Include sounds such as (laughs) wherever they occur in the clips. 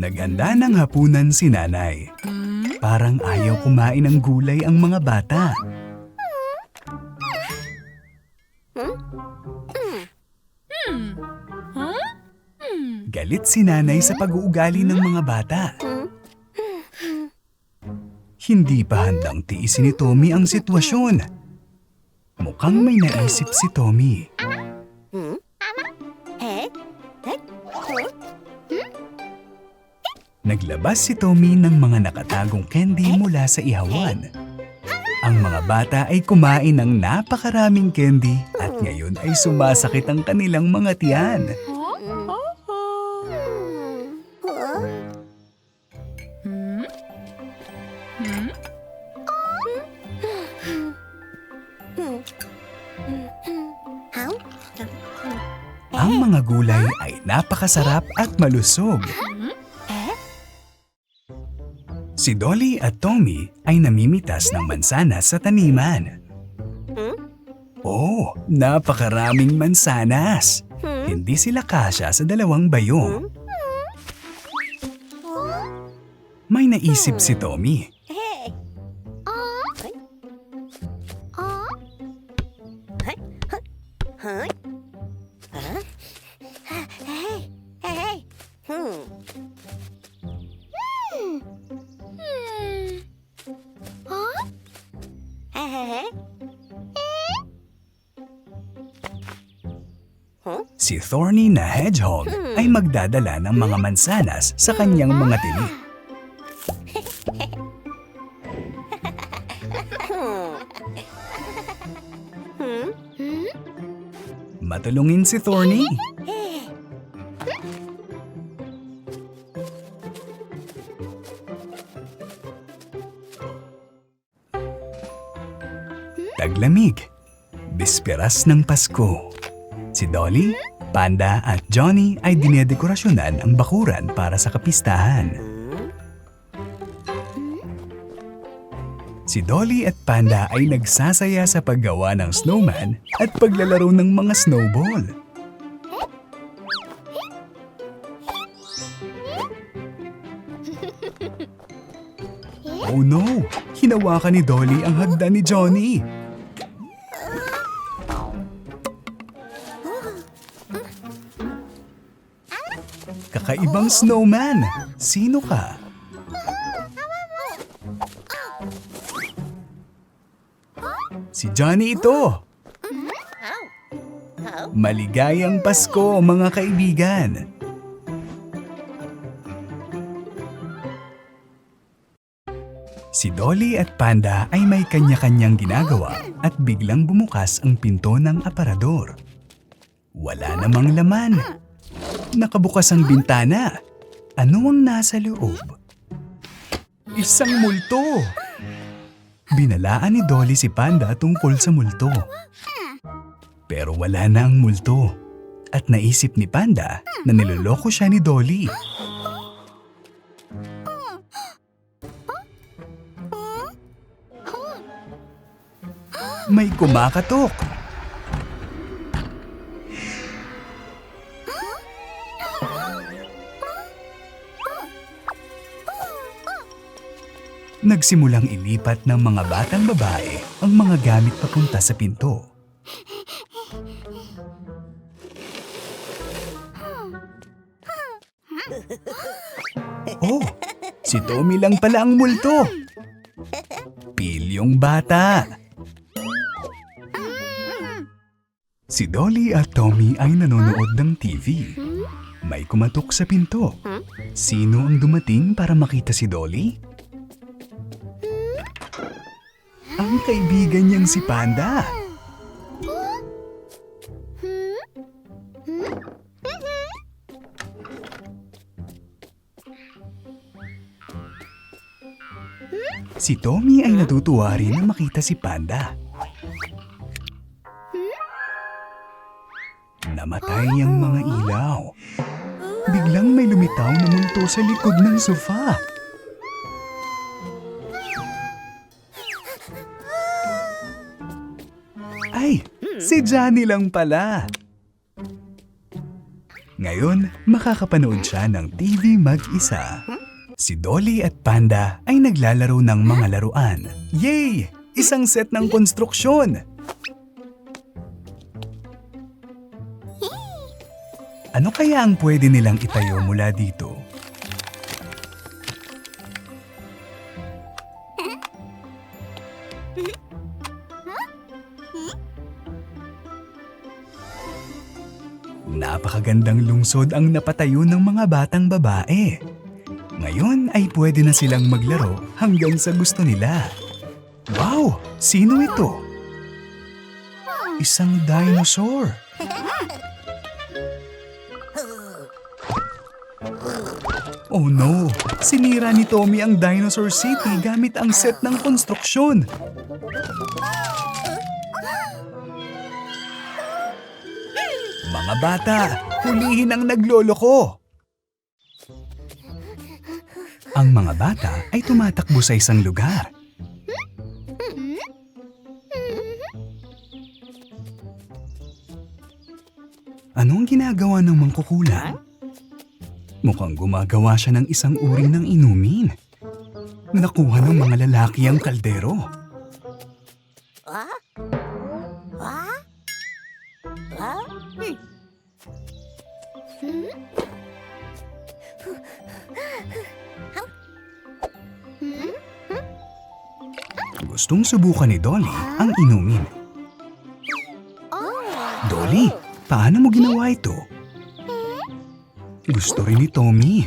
Naghanda ng hapunan si nanay. Parang ayaw kumain ng gulay ang mga bata. Galit si nanay sa pag-uugali ng mga bata. Hindi pa handang tiisin ni Tommy ang sitwasyon. Mukhang may naisip si Tommy. Naglabas si Tommy ng mga nakatagong candy mula sa ihawan. Ang mga bata ay kumain ng napakaraming candy at ngayon ay sumasakit ang kanilang mga tiyan. Ang mga gulay ay napakasarap at malusog. Si Dolly at Tommy ay namimitas ng mansanas sa taniman. Oh, napakaraming mansanas. Hindi sila kasya sa dalawang bayong. May naisip si Tommy. Thorny na hedgehog ay magdadala ng mga mansanas sa kanyang mga tili. Matulungin si Thorny. Taglamig. Bisperas ng Pasko. Si Dolly, Panda at Johnny ay dinedekorasyonan ang bakuran para sa kapistahan. Si Dolly at Panda ay nagsasaya sa paggawa ng snowman at paglalaro ng mga snowball. Oh no! Hinawakan ni Dolly ang hagdan ni Johnny. Kakaibang snowman. Sino ka? Si Johnny ito. Maligayang Pasko, mga kaibigan. Si Dolly at Panda ay may kanya-kanyang ginagawa at biglang bumukas ang pinto ng aparador. Wala namang laman. Nakabukas ang bintana. Ano ang nasa loob? Isang multo! Binalaan ni Dolly si Panda tungkol sa multo. Pero wala na ang multo. At naisip ni Panda na niloloko siya ni Dolly. May kumakatok. Nagsimulang ilipat ng mga batang babae ang mga gamit papunta sa pinto. Oh, si Tommy lang pala ang multo. Pilyong bata. Si Dolly at Tommy ay nanonood ng TV. May kumatok sa pinto. Sino ang dumating para makita si Dolly? Kaibigan niyang si Panda. Si Tommy ay natutuwa rin na makita si Panda. Namatay ang mga ilaw. Biglang may lumitaw na multo sa likod ng sofa. Si Johnny lang pala. Ngayon, makakapanood siya ng TV mag-isa. Si Dolly at Panda ay naglalaro ng mga laruan. Yay! Isang set ng konstruksyon! Ano kaya ang pwede nilang itayo mula dito? Napakagandang lungsod ang napatayo ng mga batang babae. Ngayon ay pwede na silang maglaro hanggang sa gusto nila. Wow! Sino ito? Isang dinosaur. Oh no! Sinira ni Tommy ang Dinosaur City gamit ang set ng konstruksyon. Mga bata, hulihin ang naglolo ko! Ang mga bata ay tumatakbo sa isang lugar. Anong ginagawa ng mangkukulam? Mukhang gumagawa siya ng isang uri ng inumin. Nakuha ng mga lalaki ang kaldero. Gustong subukan ni Dolly ang inumin. Dolly, paano mo ginawa ito? Gusto rin ni Tommy.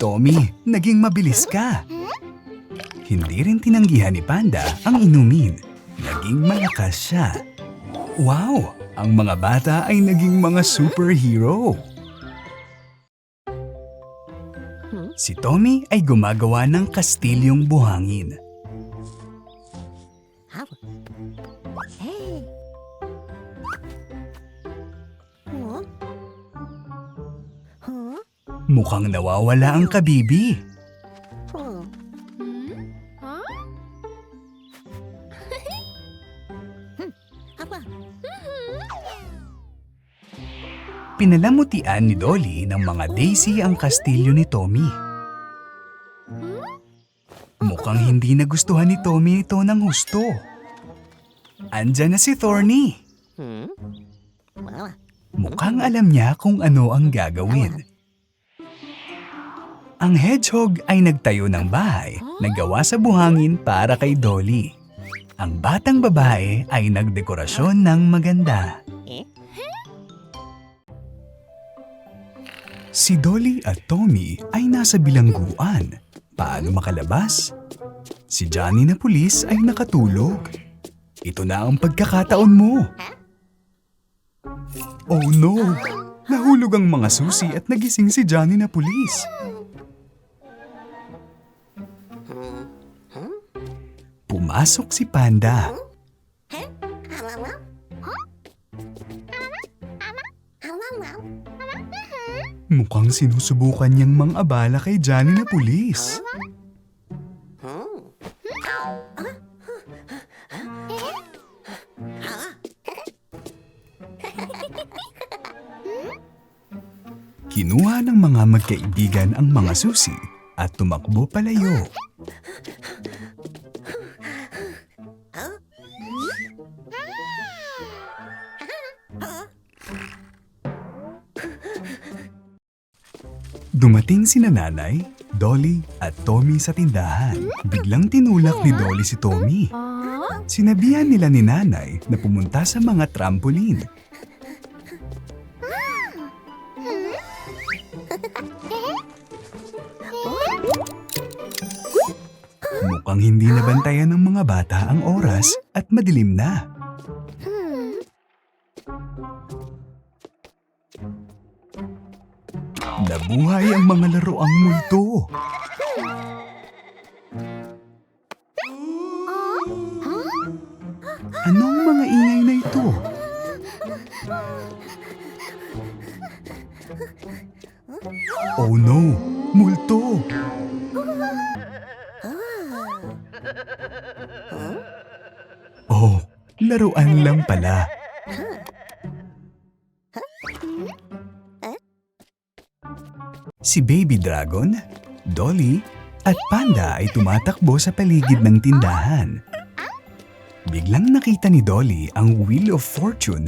Tommy, naging mabilis ka. Hindi rin tinanggihan ni Panda ang inumin. Naging malakas siya. Wow! Ang mga bata ay naging mga superhero. Si Tommy ay gumagawa ng kastilyong buhangin. Hey. Huh? Huh? Mukhang nawawala ang kabibi. Pinalamutian ni Dolly ng mga Daisy ang kastilyo ni Tommy. Mukhang hindi nagustuhan ni Tommy ito ng husto. Andyan na si Thorny. Mukhang alam niya kung ano ang gagawin. Ang hedgehog ay nagtayo ng bahay na gawa sa buhangin para kay Dolly. Ang batang babae ay nagdekorasyon ng maganda. Si Dolly at Tommy ay nasa bilangguan. Paano makalabas? Si Johnny na pulis ay nakatulog. Ito na ang pagkakataon mo. Oh no! Nahulog ang mga susi at nagising si Johnny na pulis. Pumasok si Panda. Mukhang sinusubukan niyang mang-abala kay Johnny na pulis. Kinuha ng mga magkaibigan ang mga susi at tumakbo palayo. Dumating si nanay, Dolly at Tommy sa tindahan. Biglang tinulak ni Dolly si Tommy. Sinabihan nila ni nanay na pumunta sa mga trampoline. Mukhang hindi nabantayan ng mga bata ang oras at madilim na. Nabuhay ang mga laruang multo. Anong mga ingay na ito? Oh no! Multo! Oh, laruan lang pala. Si Baby Dragon, Dolly, at Panda ay tumatakbo sa paligid ng tindahan. Biglang nakita ni Dolly ang Wheel of Fortune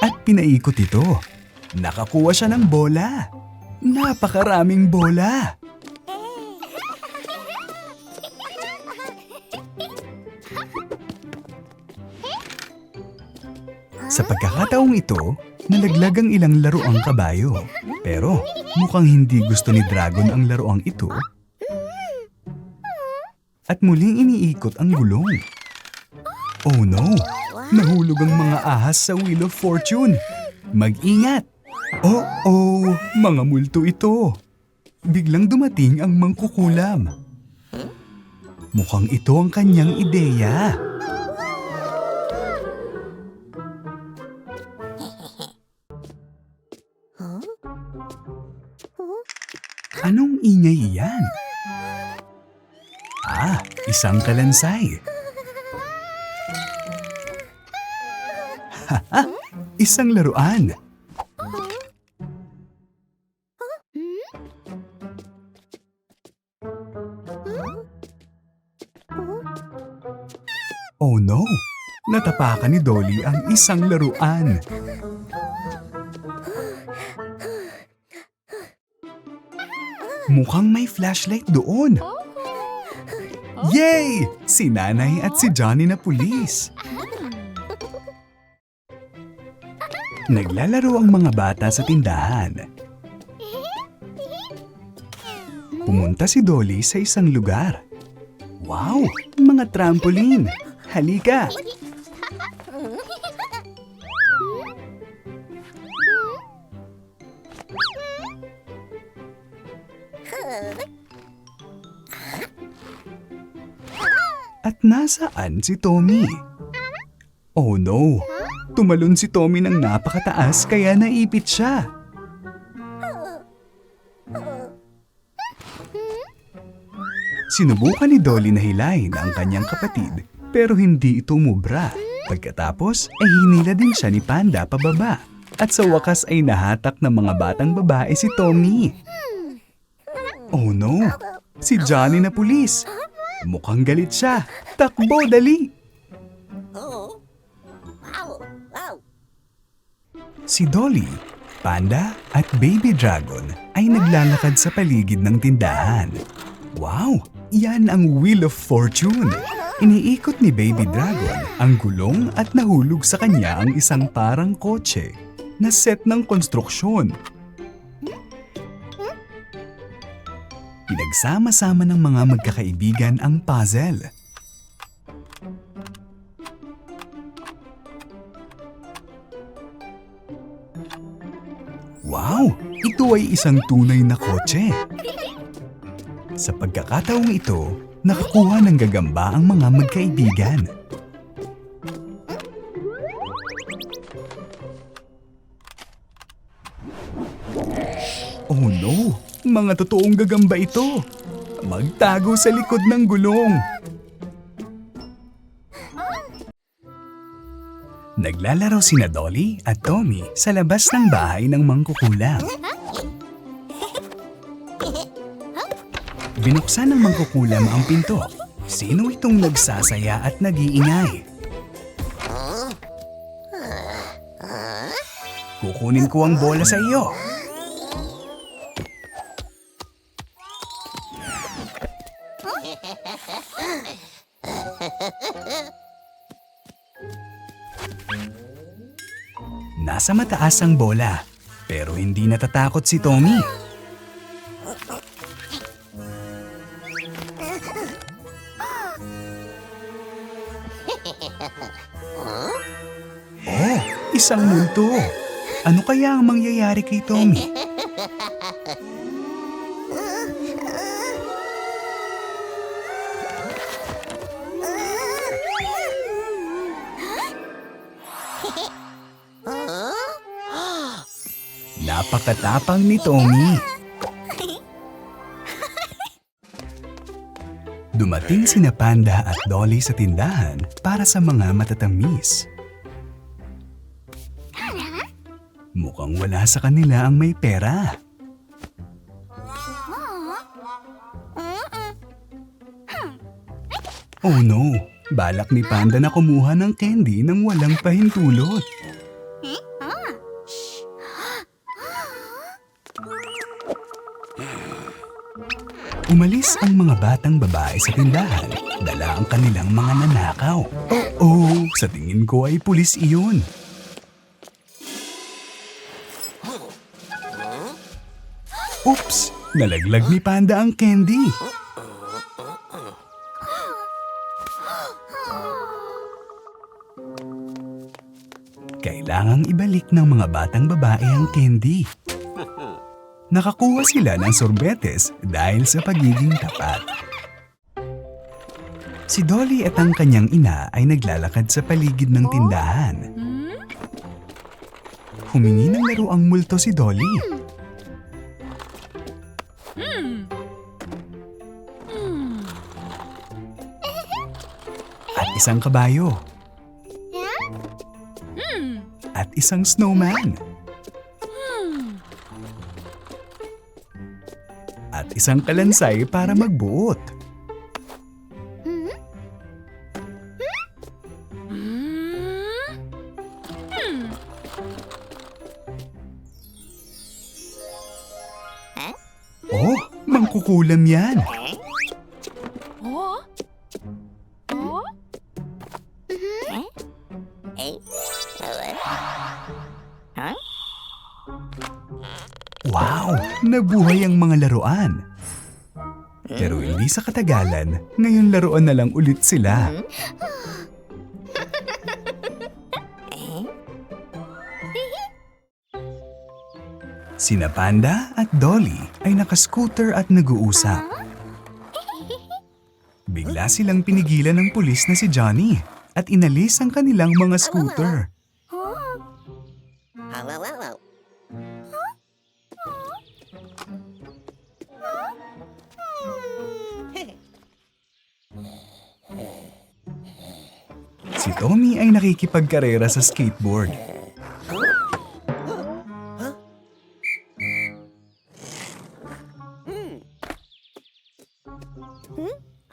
at pinaikot ito. Nakakuha siya ng bola. Napakaraming bola. Sa pagkakataong ito, nalaglag ang ilang laruang kabayo. Pero mukhang hindi gusto ni Dragon ang laruang ito. At muling iniikot ang gulong. Oh no! Nahulog ang mga ahas sa Wheel of Fortune. Mag-ingat! Oh oh! Mga multo ito. Biglang dumating ang mangkukulam. Mukhang ito ang kanyang ideya. Anong ingay iyan? Ah, isang kalansay. Haha, isang laruan. Oh no! Natapakan ni Dolly ang isang laruan. Mukhang may flashlight doon. Yay! Si nanay at si Johnny na pulis. Naglalaro ang mga bata sa tindahan. Pumunta si Dolly sa isang lugar. Wow! Mga trampoline! Halika! Nasaan si Tommy? Oh no! Tumalon si Tommy ng napakataas kaya naipit siya. Sinubukan ni Dolly na hilahin ang kanyang kapatid pero hindi ito umubra. Pagkatapos ay hinila din siya ni Panda pababa at sa wakas ay nahatak ng mga batang babae si Tommy. Oh no! Si Johnny na pulis! Mukhang galit siya. Takbo, dali! Si Dolly, Panda at Baby Dragon ay naglalakad sa paligid ng tindahan. Wow! Yan ang Wheel of Fortune! Iniikot ni Baby Dragon ang gulong at nahulog sa kanya ang isang parang kotse na set ng konstruksyon. Pinagsama-sama ng mga magkakaibigan ang puzzle. Wow! Ito ay isang tunay na kotse. Sa pagkakataong ito, nakakuha ng gagamba ang mga magkaibigan. Mga totoong gagamba ito! Magtago sa likod ng gulong! Naglalaro sina Dolly at Tommy sa labas ng bahay ng mangkukulam. Binuksan ng mangkukulam ang pinto. Sino itong nagsasaya at nag-iingay? Kukunin ko ang bola sa iyo. Nasa mataas ang bola, pero hindi natatakot si Tommy. (laughs) Oh, isang multo. Ano kaya ang mangyayari kay Tommy? Napakatapang ni Tommy. Dumating sina Panda at Dolly sa tindahan para sa mga matatamis. Mukhang wala sa kanila ang may pera. Oh no! Balak ni Panda na kumuha ng candy nang walang pahintulot. Umalis ang mga batang babae sa tindahan. Dala ang kanilang mga nanakaw. Oh, sa tingin ko ay pulis iyon. Oops! Nalaglag ni Panda ang candy. Kailangang ibalik ng mga batang babae ang candy. Nakakuha sila ng sorbetes dahil sa pagiging tapat. Si Dolly at ang kanyang ina ay naglalakad sa paligid ng tindahan. Humingi ng laro ang multo si Dolly. At isang kabayo. At isang snowman. At isang kalansay para magbuot. Oh, mangkukulam yan. Wow! Nabuhay laruan. Pero hindi sa katagalan, ngayon laruan na lang ulit sila. Sina Panda at Dolly ay nakascooter at nag-uusap. Bigla silang pinigilan ng pulis na si Johnny at inalis ang kanilang mga scooter. Si Tommy ay nakikipagkarera sa skateboard.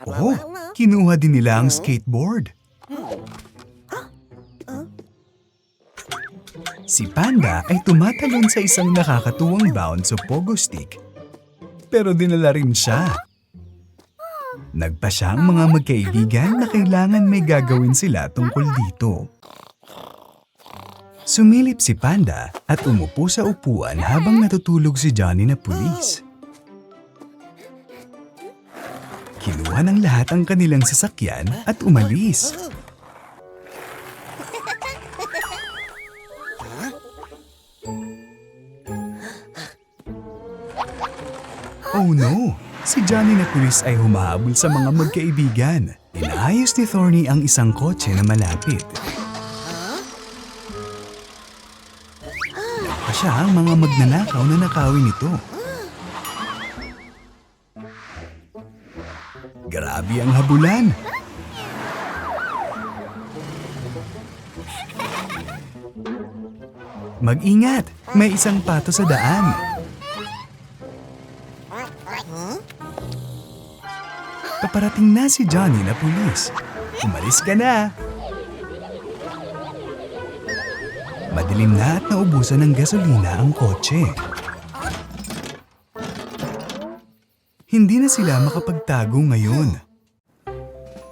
Oh, kinuha din nila ang skateboard. Si Panda ay tumatalon sa isang nakakatuwang bound sa pogo stick. Pero dinala rin siya. Nagpa siya ang mga magkaibigan na kailangan may gagawin sila tungkol dito. Sumilip si Panda at umupo sa upuan habang natutulog si Johnny na pulis. Kinuha ng lahat ang kanilang sasakyan at umalis. Oh no! Si Johnny na pulis ay humahabol sa mga magkaibigan. Inaayos ni Thorny ang isang kotse na malapit. Pa siya ang mga magnanakaw na nakawin nito. Grabe ang habulan. Mag-ingat! May isang pato sa daan. Paparating na si Johnny na pulis. Umalis ka na. Madilim na at naubusan ng gasolina ang kotse. Hindi na sila makapagtago ngayon.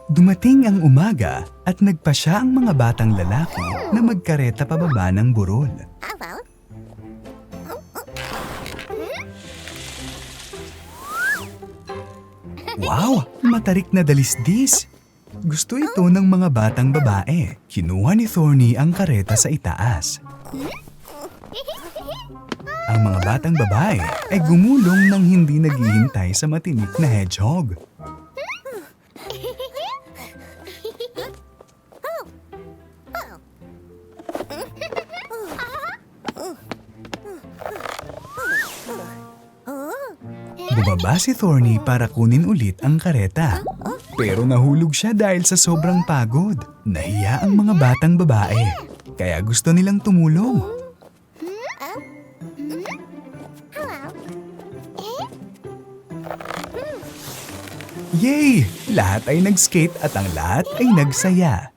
Dumating ang umaga at nagpa siya ang mga batang lalaki na magkareta pababa ng burol. Wow! Matarik na dalisdis! Gusto ito ng mga batang babae. Kinuha ni Thorny ang kareta sa itaas. Ang mga batang babae ay gumulong nang hindi naghihintay sa matinik na hedgehog. Bumaba si Thorny para kunin ulit ang kareta. Pero nahulog siya dahil sa sobrang pagod. Nahiya ang mga batang babae. Kaya gusto nilang tumulong. Yay! Lahat ay nag-skate at ang lahat ay nagsaya.